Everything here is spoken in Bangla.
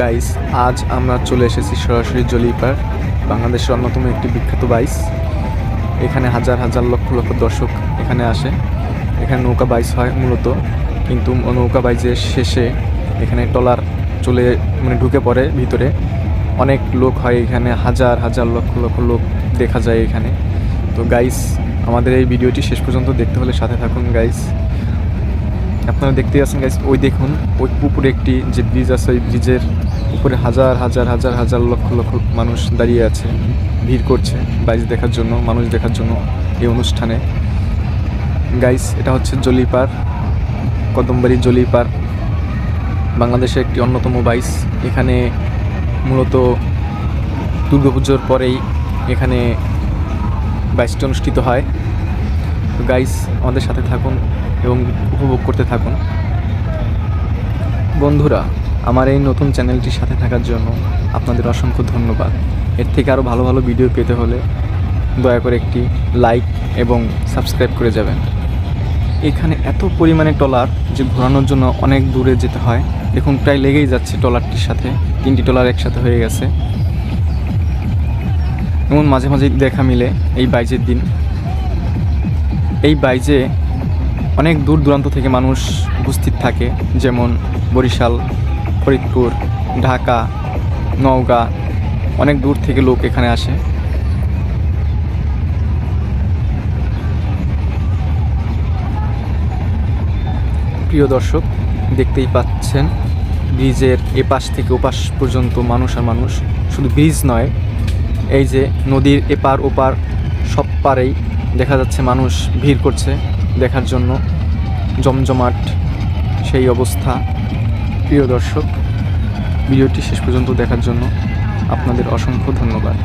গাইস আজ আমরা চলে এসেছি সরাসরি জলিপার, বাংলাদেশের অন্যতম একটি বিখ্যাত বাইস। এখানে হাজার হাজার লক্ষ লক্ষ দর্শক এখানে আসে। এখানে নৌকা বাইস হয় মূলত, কিন্তু নৌকা বাইজের শেষে এখানে টলার চলে মানে ঢুকে পড়ে ভিতরে। অনেক লোক হয় এখানে, হাজার হাজার লক্ষ লক্ষ লোক দেখা যায় এখানে। তো গাইস আমাদের এই ভিডিওটি শেষ পর্যন্ত দেখতে হলে সাথে থাকুন গাইস আপনারা দেখতে পাচ্ছেন গাইস ওই দেখুন, ওই উপরে একটি যে ব্রিজ আছে, ওই ব্রিজের উপরে হাজার হাজার হাজার হাজার লক্ষ লক্ষ মানুষ দাঁড়িয়ে আছে, ভিড় করছে বাইজ দেখার জন্য, মানুষ দেখার জন্য এই অনুষ্ঠানে। গাইস এটা হচ্ছে জলিপার কদমবাড়ি জলিপার বাংলাদেশের একটি অন্যতম বাইস এখানে মূলত দুর্গাপুজোর পরেই এখানে বাইসটি অনুষ্ঠিত হয়। তো গাইস আমাদের সাথে থাকুন এবং উপভোগ করতে থাকুন। বন্ধুরা, আমার এই নতুন চ্যানেলটির সাথে থাকার জন্য আপনাদের অসংখ্য ধন্যবাদ। এর থেকে আরও ভালো ভালো ভিডিও পেতে হলে দয়া করে একটি লাইক এবং সাবস্ক্রাইব করে যাবেন। এখানে এত পরিমাণে টলার যে ঘোরানোর জন্য অনেক দূরে যেতে হয়। দেখুন, প্রায় লেগেই যাচ্ছে টলারটির সাথে। তিনটি টলার একসাথে হয়ে গেছে। এমন মাঝে মাঝে দেখা মিলে এই বাইজের দিন। এই বাইজে অনেক দূর দূরান্ত থেকে মানুষ উপস্থিত থাকে, যেমন বরিশাল, ফরিদপুর, ঢাকা, নওগাঁ, অনেক দূর থেকে লোক এখানে আসে। প্রিয় দর্শক, দেখতেই পাচ্ছেন, ব্রিজের এপাশ থেকে ওপাশ পর্যন্ত মানুষ আর মানুষ। শুধু ব্রিজ নয়, এই যে নদীর এপার ওপার সব পারেই দেখা যাচ্ছে মানুষ ভিড় করছে দেখার জন্য। জমজমাট সেই অবস্থা। প্রিয় দর্শক, ভিডিওটি শেষ পর্যন্ত দেখার জন্য আপনাদের অসংখ্য ধন্যবাদ।